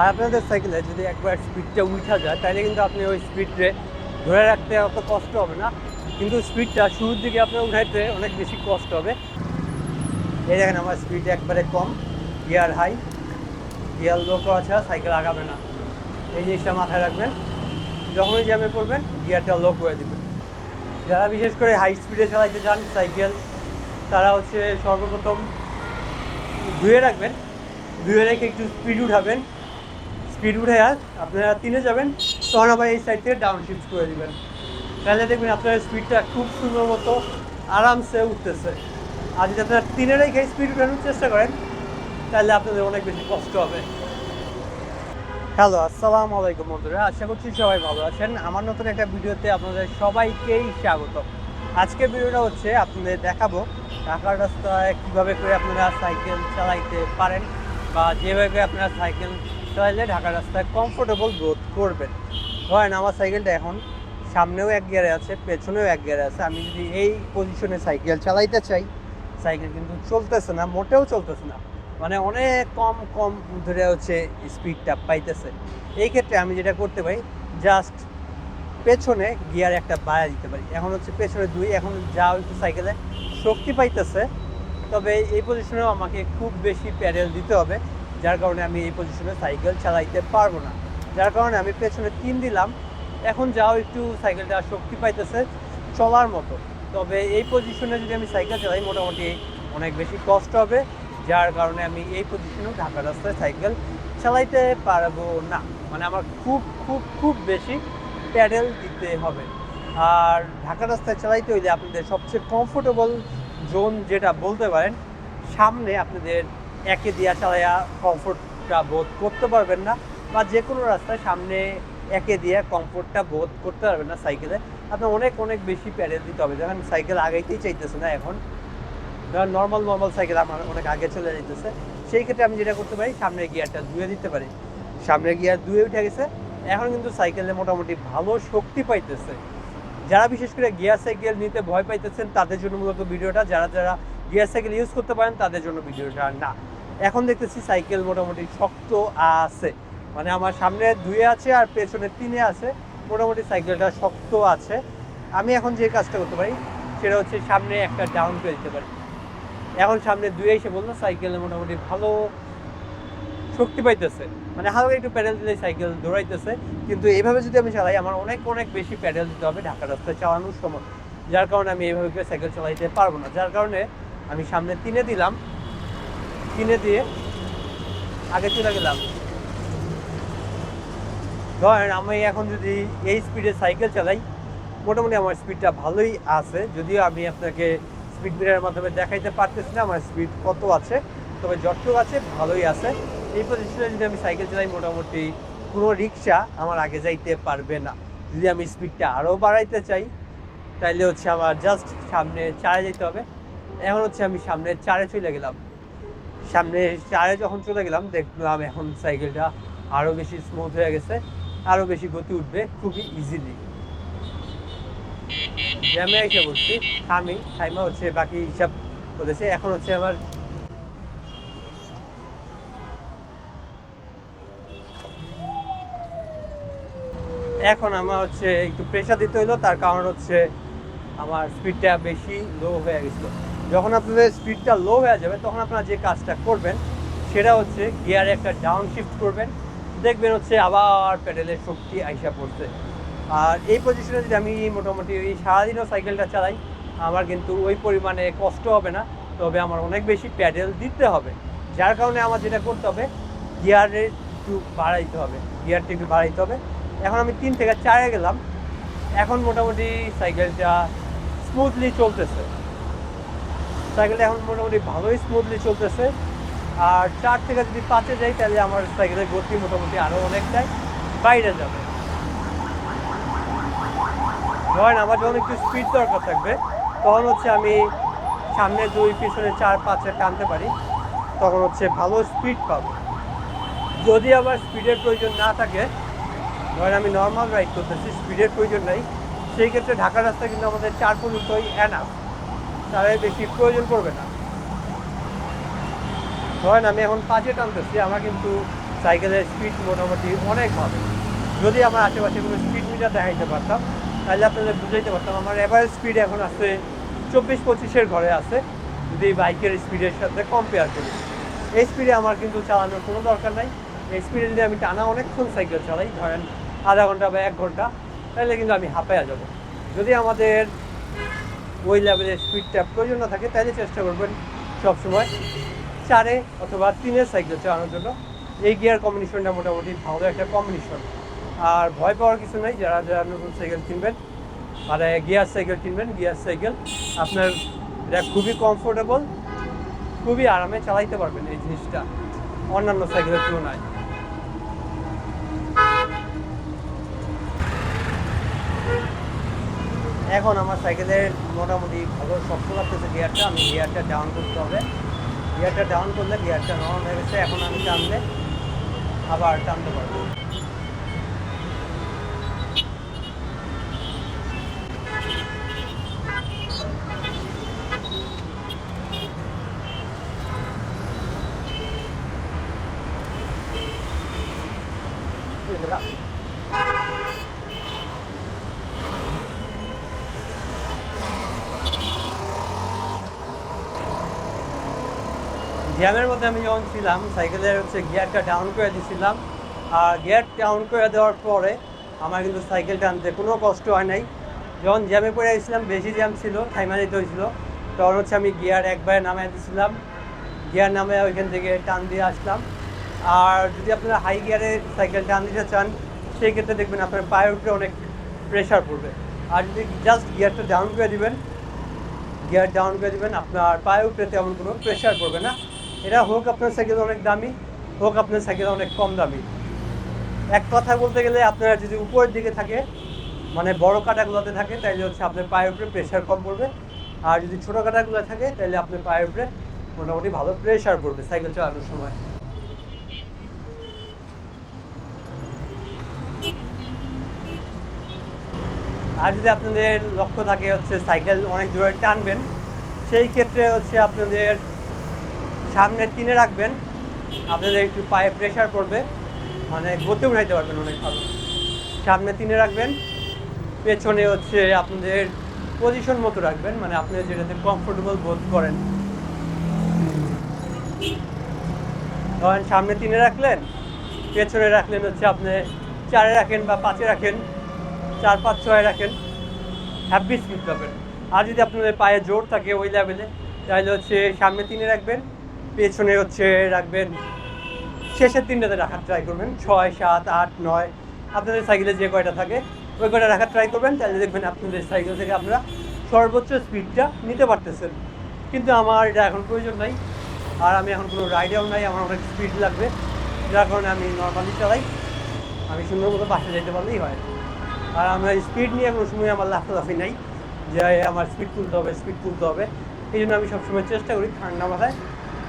আর আপনাদের সাইকেলে যদি একবার স্পিডটা উঠা যায়, তাহলে কিন্তু আপনি ওই স্পিডে ধরে রাখতে অত কষ্ট হবে না। কিন্তু স্পিডটা শুরুর দিকে আপনার উঠাইতে অনেক বেশি কষ্ট হবে। এই দেখেন আমার স্পিড একবারে কম গিয়ার হাই গিয়ার লো করা ছাড়া সাইকেল আগাবে না। এই জিনিসটা মাথায় রাখবেন। যখনই জ্যামে পড়বেন গিয়ারটা লো করে দেবেন। যারা বিশেষ করে হাই স্পিডে চালাইতে চান, সাইকেল, তারা হচ্ছে সর্বপ্রথম ধুয়ে রাখবেন। ধুয়ে রেখে একটু স্পিড উঠাবেন। স্পিড উঠে আর আপনারা তিনে যাবেন, তখন আবার এই সাইড থেকে ডাউন শিফট করে দিবেন। তাহলে দেখবেন আপনার স্পিডটা খুব সুন্দর মতো আরামসে উঠতেছে। আর যদি আপনারা তিনে রেখে স্পিড উঠানোর চেষ্টা করেন, তাহলে আপনাদের অনেক বেশি কষ্ট হবে। হ্যালো আসসালামু আলাইকুম বন্ধুরা, আশা করছি সবাই ভালো আছেন। আমার নতুন একটা ভিডিওতে আপনাদের সবাইকেই স্বাগত। আজকের ভিডিওটা হচ্ছে আপনাদের দেখাবো ঢাকার রাস্তায় কীভাবে করে আপনারা সাইকেল চালাইতে পারেন বা যেভাবে আপনারা সাইকেল চালাইলে ঢাকার রাস্তায় কমফোর্টেবল বোধ করবেন। ধরেন আমার সাইকেলটা এখন সামনেও এক গিয়ারে আছে, পেছনেও এক গিয়ারে আছে। আমি যদি এই পজিশনে সাইকেল চালাইতে চাই, সাইকেল কিন্তু চলতেছে না, মোটেও চলতেছে না। মানে অনেক কম কম ধরে হচ্ছে স্পিডটা পাইতেছে। এই ক্ষেত্রে আমি যেটা করতে পারি জাস্ট পেছনে গিয়ার একটা বাড়া দিতে পারি। এখন হচ্ছে পেছনে দুই, এখন যা একটু সাইকেলে শক্তি পাইতেছে। তবে এই পজিশনেও আমাকে খুব বেশি প্যাডেল দিতে হবে। যার কারণে আমি এই পজিশনে সাইকেল চালাইতে পারব না। যার কারণে আমি পেছনে তিন দিলাম। এখন যাও একটু সাইকেলটা শক্তি পাইতেছে চলার মতো। তবে এই পজিশনে যদি আমি সাইকেল চালাই, মোটামুটি অনেক বেশি কষ্ট হবে, যার কারণে আমি এই পজিশনেও ঢাকা রাস্তায় সাইকেল চালাইতে পারব না। মানে আমার খুব খুব খুব বেশি প্যাডেল দিতে হবে। আর ঢাকা রাস্তায় চালাইতে হইলে আপনাদের সবচেয়ে কমফোর্টেবল জোন যেটা বলতে পারেন, সামনে আপনাদের একে দিয়া চালাইয়া কমফোর্টটা বোধ করতে পারবেন না বা যে কোনো রাস্তায় সামনে একে দিয়ে কমফোর্টটা বোধ করতে পারবেন না সাইকেলে। আপনার অনেক অনেক বেশি প্যারেল দিতে হবে। যখন সাইকেল আগাইতেই চাইতেছে না এখন। ধর নর্মাল নর্মাল সাইকেল আমার অনেক আগে চলে যেতেছে সেই ক্ষেত্রে আমি যেটা করতে পারি সামনের গিয়ারটা ধুয়ে দিতে পারি। সামনের গিয়ার ধুয়ে উঠে গেছে। এখন কিন্তু সাইকেলে মোটামুটি ভালো শক্তি পাইতেছে। যারা বিশেষ করে গিয়ার সাইকেল নিতে ভয় পাইতেছেন, তাদের জন্য মূলত ভিডিওটা। যারা যারা গিয়ার সাইকেল ইউজ করতে পারেন, তাদের জন্য ভিডিওটা না। এখন দেখতেছি সাইকেল মোটামুটি শক্ত আছে। মানে আমার সামনে দুয়ে আছে আর পেছনে তিনে আছে। মোটামুটি সাইকেলটা শক্ত আছে। আমি এখন যে কাজটা করতে পারি, সেটা হচ্ছে সামনে একটা ডাউন করে দিতে পারি। এখন সামনে দুয়ে এসে বলল, সাইকেলে মোটামুটি ভালো শক্তি পাইতেছে। মানে হালকা একটু প্যাডেল দিলে সাইকেল দৌড়াইতেছে। কিন্তু এইভাবে যদি আমি চালাই, আমার অনেক অনেক বেশি প্যাডেল দিতে হবে ঢাকা রাস্তায় চালানোর সময়। যার কারণে আমি এইভাবে সাইকেল চালাইতে পারব না। যার কারণে আমি সামনে তিনে দিলাম। তিনে দিয়ে আগে চলে গেলাম। ধরেন আমি এখন যদি এই স্পিডে সাইকেল চালাই, মোটামুটি আমার স্পিডটা ভালোই আছে। যদিও আমি আপনাকে স্পিড মিটারের মাধ্যমে দেখাইতে পারতেছি না, আমার স্পিড কত আছে, তবে যতটুকু আছে ভালোই আছে। এই পজিশনে যদি আমি সাইকেল চালাই, মোটামুটি কোনো রিক্সা আমার আগে যাইতে পারবে না। যদি আমি স্পিডটা আরও বাড়াইতে চাই, তাইলে হচ্ছে আমার জাস্ট সামনে চারে যেতে হবে। এখন হচ্ছে আমি সামনে চারে চলে গেলাম। সামনে চারে যখন চলে গেলাম, দেখলাম এখন সাইকেলটা আরও বেশি স্মুথ হয়ে গেছে আরও বেশি গতি উঠবে, খুবই ইজিলি জ্যামে এসে বলছি থামি টাইমা হচ্ছে, বাকি হিসাব করেছে এখন হচ্ছে আমার এখন আমার হচ্ছে একটু প্রেশার দিতে হইল, তার কারণ হচ্ছে আমার স্পিডটা বেশি লো হয়ে গেছিল। যখন আপনাদের স্পিডটা লো হয়ে যাবে, তখন আপনারা যে কাজটা করবেন, সেটা হচ্ছে গিয়ারে একটা ডাউন শিফট করবেন। দেখবেন হচ্ছে আবার প্যাডেলের শক্তি আইসা পড়ছে। আর এই পজিশনে যদি আমি মোটামুটি ওই সারাদিনও সাইকেলটা চালাই, আমার কিন্তু ওই পরিমাণে কষ্ট হবে না। তবে আমার অনেক বেশি প্যাডেল দিতে হবে। যার কারণে আমার যেটা করতে হবে গিয়ারে একটু বাড়াইতে হবে। গিয়ারটা একটু বাড়াইতে হবে। এখন আমি তিন থেকে চারে গেলাম। এখন মোটামুটি সাইকেলটা স্মুথলি চলতেছে। সাইকেলটা এখন মোটামুটি ভালোই স্মুথলি চলতেছে। আর চার থেকে যদি পাঁচে যাই, তাহলে আমার সাইকেলের গতি মোটামুটি আরও অনেকটাই বাইরে যাবে। ধরেন আমার যখন একটু স্পিড দরকার থাকবে, তখন হচ্ছে আমি সামনে দুই, পিছনে চার, পাঁচে টানতে পারি, তখন হচ্ছে ভালো স্পিড পাবো। যদি আমার স্পিডের প্রয়োজন না থাকে, ধরেন আমি নর্মাল রাইড করতেছি স্পিডের প্রয়োজন নাই, সেই ক্ষেত্রে ঢাকা রাস্তা কিন্তু আমাদের চার পর্যন্তই অ্যানাফ তার এর বেশি প্রয়োজন পড়বে না। ধরেন আমি এখন পাঁচে টানতেছি, আমার কিন্তু সাইকেলের স্পিড মোটামুটি অনেক ভালো। যদি আমার আশেপাশে কোনো স্পিড মিটার দেখাইতে পারতাম, তাহলে আপনাদের বুঝাইতে পারতাম, আমার এভারেজ স্পিড এখন আছে চব্বিশ পঁচিশের ঘরে আছে, যদি বাইকের স্পিডের সাথে কম্পেয়ার করি। এই স্পিডে আমার কিন্তু চালানোর কোনো দরকার নাই। এই স্পিডে যদি আমি টানা অনেকক্ষণ সাইকেল চালাই, ধরেন আধা ঘণ্টা বা এক ঘণ্টা, তাহলে কিন্তু আমি হাঁপায়া যাব। যদি আমাদের ওই লেভেলের স্পিডটা প্রয়োজন না থাকে তাহলে চেষ্টা করবেন সবসময় চারে অথবা তিনের সাইকেল চালানোর জন্য। এই গিয়ার কম্বিনেশনটা মোটামুটি ভালো একটা কম্বিনেশন আর ভয় পাওয়ার কিছু নেই, যারা যারা নতুন সাইকেল কিনবেন আর গিয়ার সাইকেল কিনবেন গিয়ার সাইকেল আপনার এটা খুবই কমফোর্টেবল খুবই আরামে চালাইতে পারবেন এই জিনিসটা, অন্যান্য সাইকেলের তুলনায়। এখন আমার সাইকেলের মোটামুটি ভালো, শক্ত লাগতেছে গিয়ারটা আমি গিয়ারটা ডাউন করতে হবে। গিয়ারটা ডাউন করলে গিয়ারটা নরম হয়ে গেছে, এখন আমি টানলে আবার টানতে পারব। জ্যামের মধ্যে আমি যখন ছিলাম, সাইকেলের হচ্ছে গিয়ারটা ডাউন করে দিয়েছিলাম আর গিয়ার ডাউন করে দেওয়ার পরে আমার কিন্তু সাইকেল টানতে কোনো কষ্ট হয় নাই। যখন জ্যামে পড়ে গেছিলাম, বেশি জ্যাম ছিল, থাইমা দিতে হয়েছিল। তখন হচ্ছে আমি গিয়ার একবারে নামায় দিয়েছিলাম গিয়ার নামে ওইখান থেকে টান দিয়ে আসলাম। আর যদি আপনারা হাই গিয়ারে সাইকেল টান দিতে চান, সেই ক্ষেত্রে দেখবেন আপনার পায়ের উপরে অনেক প্রেশার পড়বে। আর যদি জাস্ট গিয়ারটা ডাউন করে দিবেন, গিয়ার ডাউন করে দেবেন, আপনার পায়ে উঠতে তেমন কোনো প্রেশার পড়বে না। এটা হোক আপনার সাইকেল অনেক দামি, হোক আপনার সাইকেল অনেক কম দামি। এক কথা বলতে গেলে আপনারা যদি উপরের দিকে থাকে মানে বড় কাটাগুলোতে থাকে তাহলে হচ্ছে আপনার পায়ের উপরে প্রেশার কম পড়বে। আর যদি ছোটো কাটাগুলো থাকে তাহলে আপনার পায়ের উপরে মোটামুটি ভালো প্রেশার পড়বে সাইকেল চালানোর সময়। আর যদি আপনাদের লক্ষ্য থাকে হচ্ছে সাইকেল অনেক দূরে টানবেন, সেই ক্ষেত্রে হচ্ছে আপনাদের সামনে তিনে রাখবেন, আপনাদের একটু পায়ে প্রেশার পড়বে মানে গতি উঠাইতে পারবেন অনেক ভালো। সামনে তিনে রাখবেন, পেছনে হচ্ছে আপনাদের পজিশন মতো রাখবেন মানে আপনি যেটাতে কমফোর্টেবল বোধ করেন। ধরেন সামনে তিনে রাখলেন, পেছনে রাখলেন হচ্ছে আপনি চারে রাখেন বা পাঁচে রাখেন, চার, পাঁচ, ছয় রাখেন হ্যাপি স্পিড পাবেন। আর যদি আপনাদের পায়ে জোর থাকে ওই লেভেলে তাহলে হচ্ছে সামনে তিনে রাখবেন পেছনে হচ্ছে রাখবেন, শেষের তিনটাতে রাখার ট্রাই করবেন, ছয়, সাত, আট, নয়, আপনাদের সাইকেলে যে কয়টা থাকে, ওই কয়টা রাখার ট্রাই করবেন, তাহলে দেখবেন আপনাদের সাইকেল থেকে আপনারা সর্বোচ্চ স্পিডটা নিতে পারতেছেন। কিন্তু আমার এটা এখন প্রয়োজন নাই, আর আমি এখন কোনো রাইডেও নাই, আমার অনেক স্পিড লাগবে, যার কারণে আমি নর্মালি চালাই, আমি সুন্দর মতো বাসে যেতে পারলেই হয়। আর আমার স্পিড নিয়ে কোনো সময় আমার লাফালাফি নাই, যে আমার স্পিড তুলতে হবে স্পিড তুলতে হবে, এই জন্য আমি সবসময় চেষ্টা করি ঠান্ডা মাথায়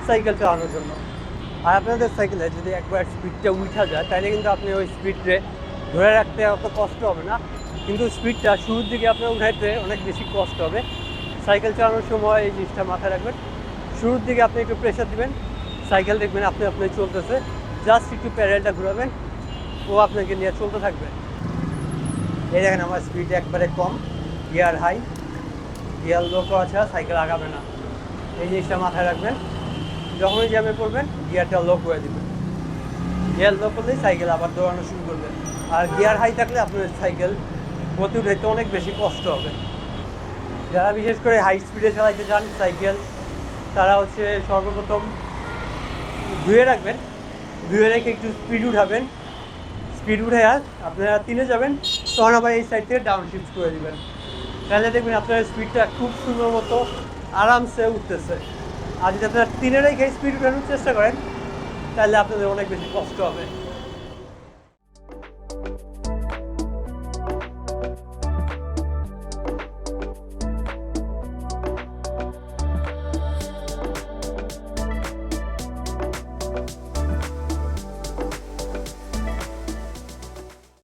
সাইকেল চালানোর জন্য। আর আপনাদের সাইকেলে যদি একবার স্পিডটা উঠা যায়, তাহলে কিন্তু আপনি ওই স্পিডে ধরে রাখতে অত কষ্ট হবে না। কিন্তু স্পিডটা শুরুর দিকে আপনার উঠাইতে অনেক বেশি কষ্ট হবে। সাইকেল চালানোর সময় এই জিনিসটা মাথায় রাখবেন। শুরুর দিকে আপনি একটু প্রেশার দিবেন। সাইকেল দেখবেন আপনি আপনি চলতেছে। জাস্ট একটু প্যারেলটা ঘুরাবেন। ও আপনাকে নিয়ে চলতে থাকবে। এই দেখেন আমার স্পিড একবারে কম। গিয়ার হাই গিয়ার লো করা ছাড়া সাইকেল আগাবে না। এই জিনিসটা মাথায় রাখবেন। যখনই জ্যামে পড়বেন, গিয়ারটা লো করে দেবেন। গিয়ার লো করলেই সাইকেল আবার দৌড়ানো শুরু করবে। আর গিয়ার হাই থাকলে আপনার সাইকেল গতি উঠাইতে অনেক বেশি কষ্ট হবে। যারা বিশেষ করে হাই স্পিডে চালাইতে চান সাইকেল তারা হচ্ছে সর্বপ্রথম ধুয়ে রাখবেন। ধুয়ে রেখে একটু স্পিড উঠাবেন। স্পিড উঠে আর আপনারা তিনে যাবেন, তখন আবার এই সাইড থেকে ডাউন শিফট করে দেবেন। তাহলে দেখবেন আপনার স্পিডটা খুব সুন্দর মতো আরামসে উঠতেছে। আর যদি আপনারা তিনেরাই খেয়ে স্পিড উঠানোর চেষ্টা করেন, তাহলে আপনাদের অনেক বেশি কষ্ট হবে।